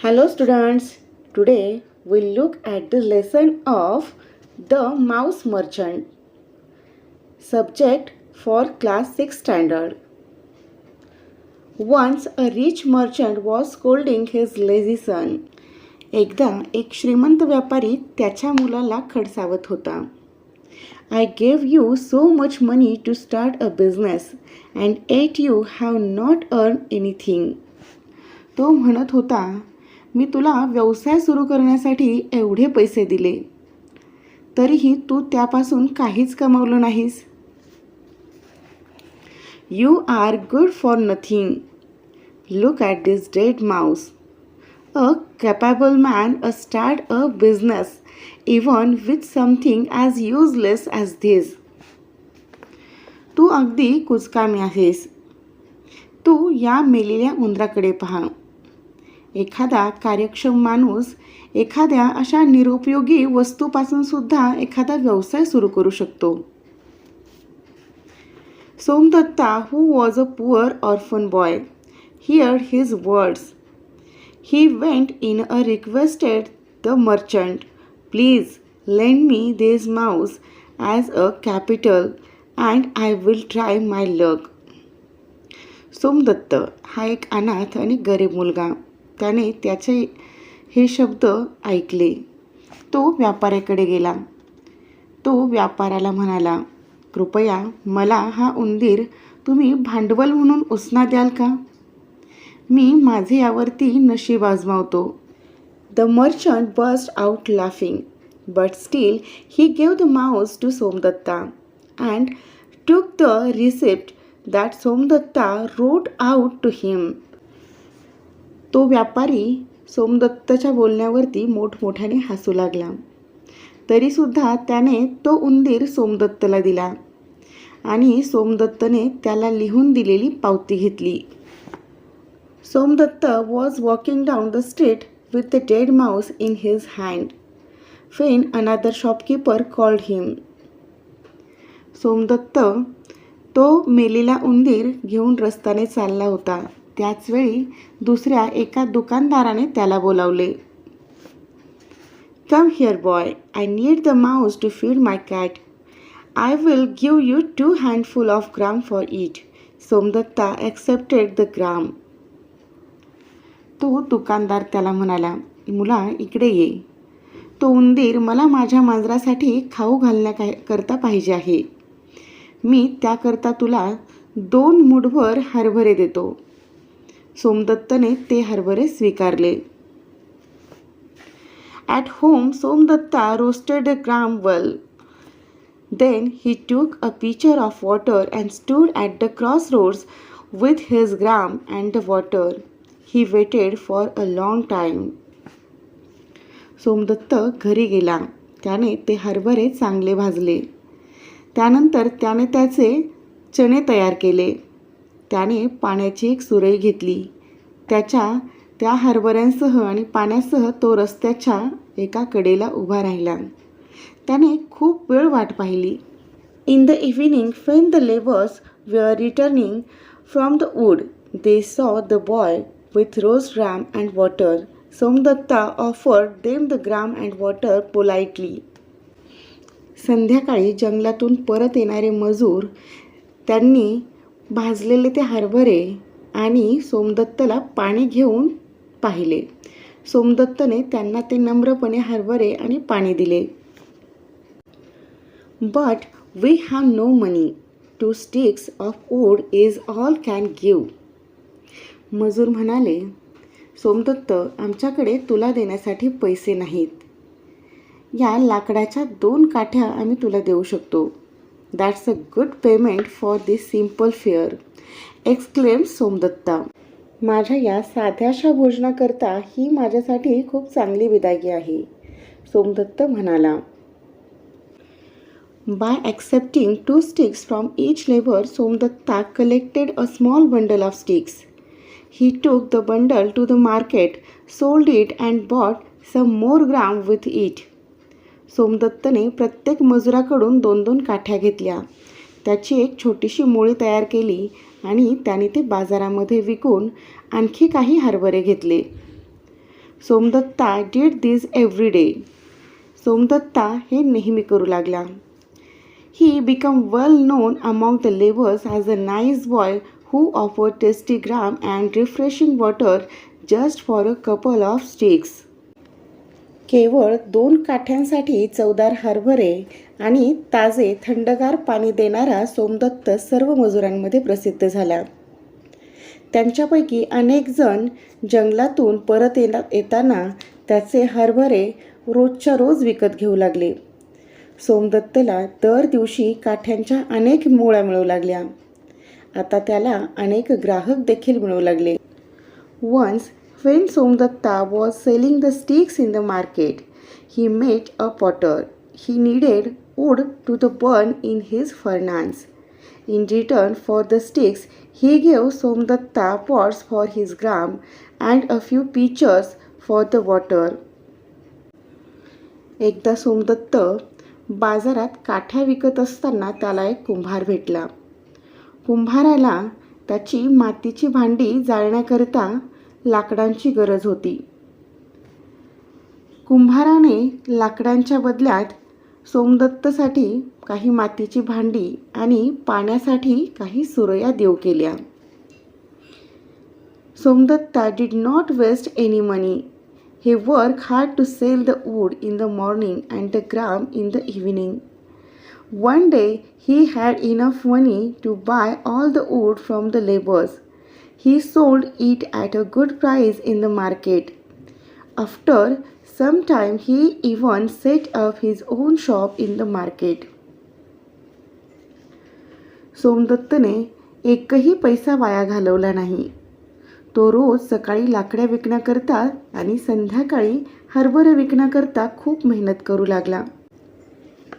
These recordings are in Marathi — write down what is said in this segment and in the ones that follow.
Hello students, today we'll look at the lesson of The Mouse Merchant. Subject for class 6 standard. Once a rich merchant was scolding his lazy son. एकदा एक श्रीमंत व्यापारी त्याच्या मुलाला खडसावत होता I gave you so much money to start a business and yet you have not earn anything तो म्हणत होता मी तुला व्यवसाय सुरू करण्यासाठी एवढे पैसे दिले. तरीही तू त्यापासून काहीच कमावलं नाहीस. You are good for nothing look at this dead mouse a capable man a start a business even with something as useless as this तू अगदी कुचकामी आहेस. तू या मेलेल्या उंदराकडे पहा. एखादा कार्यक्षम माणूस एखाद्या अशा निरुपयोगी वस्तूपासून सुद्धा एखादा व्यवसाय सुरू करू शकतो. Somdatta who was a poor orphan boy hear his words he went in a requested the merchant please lend me this mouse as a capital and I will try my luck Somdatta हा एक अनाथ आणि गरीब मुलगा. त्याने त्याचे हे शब्द ऐकले. तो व्यापाऱ्याकडे गेला. तो व्यापाऱ्याला म्हणाला कृपया मला हा उंदीर तुम्ही भांडवल म्हणून उसना द्याल का? मी माझे यावरती नशीब आजमावतो. The merchant burst out laughing but still he gave the mouse to Somdatta and took the receipt that Somdatta wrote out to him तो व्यापारी सोमदत्तच्या बोलण्यावरती मोठमोठ्याने हसू लागला. तरीसुद्धा त्याने तो उंदीर सोमदत्तला दिला आणि सोमदत्तने त्याला लिहून दिलेली पावती घेतली. Somdatta was walking down the street with the dead mouse in his hand when another shopkeeper called him Somdatta तो मेलेला उंदीर घेऊन रस्त्याने चालला होता. त्याचवेळी दुसऱ्या एका दुकानदाराने त्याला बोलावले come here boy I need the mouse to feed my cat I will give you two handful of gram for it Somdatta accepted the gram तो दुकानदार त्याला म्हणाला मुला इकडे ये. तो उंदीर मला माझ्या मांजरासाठी खाऊ घालण्या करता पाहिजे आहे. मी त्याकरता तुला दोन मुठभर हरभरे देतो. सोमदत्तने ते हरभरे स्वीकारले. At home Somdatta roasted gram well then he took a pitcher of water and stood at the cross roads with his gram and the water he waited for a long time Somdatta घरी गेला. त्याने ते हरभरे चांगले भाजले. त्यानंतर त्याने त्याचे चणे तयार केले. त्याने पाण्याची एक सुरई घेतली. त्याच्या त्या हरभऱ्यांसह आणि पाण्यासह तो रस्त्याच्या एका कडेला उभा राहिला. त्याने खूप वेळ वाट पाहिली. In the evening when the labours were returning from the wood they saw the boy with roast gram and water Somdatta offer them the gram and water politely संध्याकाळी जंगलातून परत येणारे मजूर त्यांनी भाजलेले ते हरभरे आणि सोमदत्तला पाणी घेऊन पाहिले. सोमदत्तने त्यांना ते नम्रपणे हरभरे आणि पाणी दिले. But we have no money two sticks of wood is all can give मजूर म्हणाले सोमदत्त आमच्याकडे तुला देण्यासाठी पैसे नाहीत. या लाकडाच्या दोन काठ्या आम्ही तुला देऊ शकतो. That's a good payment for this simple fare exclaim Somdatta माझ्या या साध्याशा भोजनाकरता ही माझ्यासाठी खूप चांगली विदायगी आहे सोमदत्त म्हणाला. By accepting two sticks from each labour Somdatta collected a small bundle of sticks he took the bundle to the market sold it and bought some more gram with it सोमदत्तने प्रत्येक मजुराकडून दोन दोन काठ्या घेतल्या. त्याची एक छोटीशी मोळी तयार केली आणि त्याने ते बाजारामध्ये विकून आणखी काही हरभरे घेतले. Somdatta did this every day Somdatta हे नेहमी करू लागला. He become well known among the labours as a nice boy who offer tasty gram and refreshing water just for a couple of sticks केवळ दोन काठ्यांसाठी चवदार हरभरे आणि ताजे थंडगार पाणी देणारा सोमदत्त सर्व मजुरांमध्ये प्रसिद्ध झाला. त्यांच्यापैकी अनेक जण जंगलातून परत येना येताना त्याचे हरभरे रोजच्या रोज विकत घेऊ लागले. सोमदत्तला दर दिवशी काठ्यांच्या अनेक मुळ्या मिळू लागल्या. आता त्याला अनेक ग्राहक देखील मिळू लागले. Once when Somdatta was selling the sticks in the market, he met a potter. He needed wood to the burn in his furnace. In return for the sticks, he gave Somdatta pots for his gram and a few pitchers for the water. एकदा सोमदत्त बाजारात काठ्या विकत असताना त्याला एक कुंभार भेटला कुंभाराला त्याची मातीची भांडी जाळण्याकरिता लाकडांची गरज होती. कुंभाराने लाकडांच्या बदल्यात सोमदत्तसाठी काही मातीची भांडी आणि पाण्यासाठी काही सुरया देऊ केल्या. Somdatta did not waste any money he work hard to sell the wood in the morning and the gram in the evening one day he had enough money to buy all the wood from the labours He sold it at a good price in the market. After some time, he even set up his own shop in the market. सोमदत्तने एकही पैसा वाया घालवला नाही तो रोज सकाळी लाकड्या विकण्याकरता आणि संध्याकाळी हरभरे विकण्याकरता खूप मेहनत करू लागला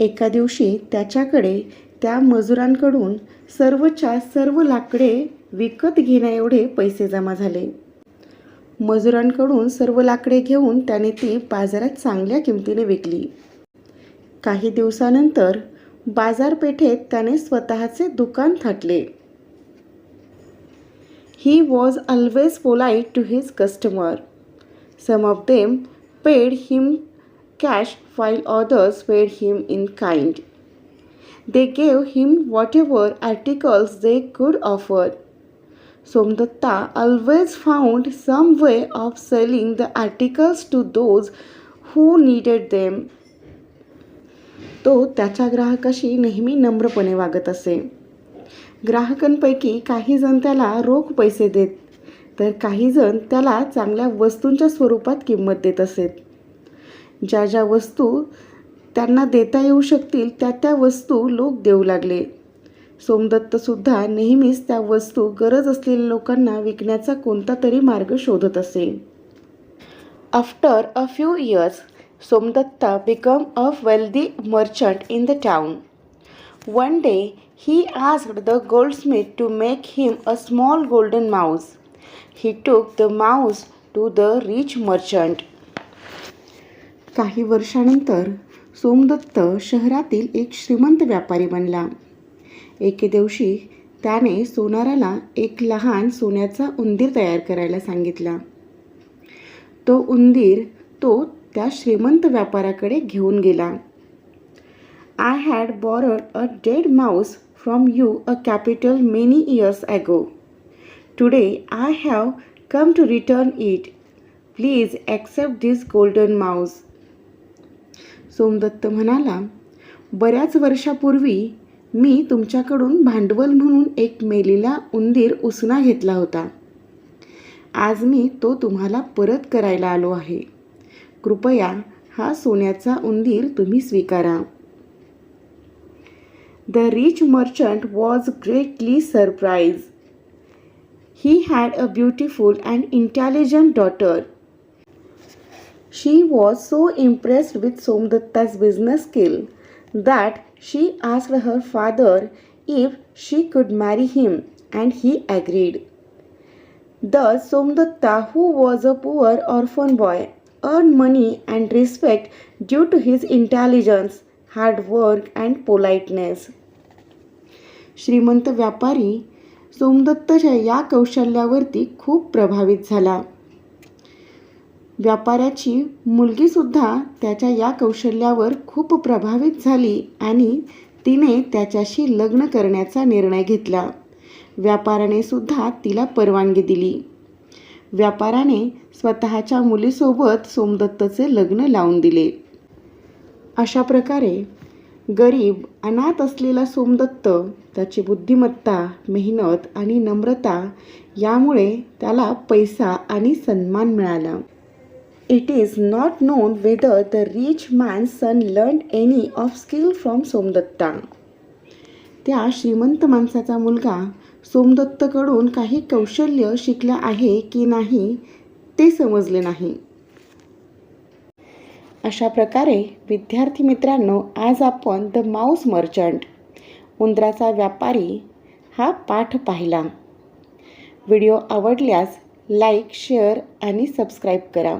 एका दिवशी त्याच्याकडे त्या मजुरांकडून सर्वच्या सर्व लाकडे विकत घेण्या एवढे पैसे जमा झाले. मजुरांकडून सर्व लाकडे घेऊन त्याने ती बाजारात चांगल्या किमतीने विकली. काही दिवसानंतर बाजारपेठेत त्याने स्वतःचे दुकान थाटले. He was always polite to his customer some of them paid him cash while others paid him in kind they gave him whatever articles they could offer Somdatta always found some way of selling the articles to those who needed them. तो त्याच्या ग्राहकाशी नेहमी नम्रपणे वागत असे. ग्राहकांपैकी काही जण त्याला रोख पैसे देत तर काही जण त्याला चांगल्या वस्तूंच्या स्वरूपात किंमत देत असेत ज्या ज्या वस्तू त्यांना देता येऊ शकतील त्या त्या वस्तू लोक देऊ लागले. सोमदत्तसुद्धा नेहमीच त्या वस्तू गरज असलेल्या लोकांना विकण्याचा कोणता तरी मार्ग शोधत असे. After a few years Somdatta become a wealthy merchant in the town one day he asked the goldsmith to make him a small golden mouse he took the mouse to the rich merchant काही वर्षानंतर सोमदत्त शहरातील एक श्रीमंत व्यापारी बनला. एके दिवशी त्याने सोनाराला एक लहान सोन्याचा उंदीर तयार करायला सांगितला. तो उंदीर तो त्या श्रीमंत व्यापाराकडे घेऊन गेला. I had borrowed a dead mouse from you a capital many years ago today I have come to return it please accept this golden mouse Somdatt म्हणाला बऱ्याच वर्षापूर्वी मी तुमच्याकडून भांडवल म्हणून एक मेलेला उंदीर उसना घेतला होता. आज मी तो तुम्हाला परत करायला आलो आहे. कृपया हा सोन्याचा उंदीर तुम्ही स्वीकारा. The rich merchant was greatly surprise he had a beautiful and intelligent daughter she was so impressed with Somdatta's business skill that she asked her father if she could marry him, and he agreed. Thus, Somdatta, who was a poor orphan boy, earned money and respect due to his intelligence, hard work, and politeness. श्रीमंत व्यापारी सोमदत्ताच्या या कौशल्यावरती खूप प्रभावित झाला व्यापाऱ्याची मुलगीसुद्धा त्याच्या या कौशल्यावर खूप प्रभावित झाली आणि तिने त्याच्याशी लग्न करण्याचा निर्णय घेतला. व्यापाराने सुद्धा तिला परवानगी दिली. व्यापाराने स्वतःच्या मुलीसोबत सोमदत्तचे लग्न लावून दिले. अशा प्रकारे गरीब अनाथ असलेला सोमदत्त त्याची बुद्धिमत्ता मेहनत आणि नम्रता यामुळे त्याला पैसा आणि सन्मान मिळाला. It is not known whether the rich man son learn any of skill from Somdatta त्या श्रीमंत माणसाचा मुलगा सोमदत्तकडून काही कौशल्य शिकलं आहे की नाही ते समजले नाही. अशा प्रकारे विद्यार्थी मित्रांनो आज आपण द माऊस मर्चंट उंदराचा व्यापारी हा पाठ पाहिला. व्हिडिओ आवडल्यास लाईक शेअर आणि सबस्क्राईब करा.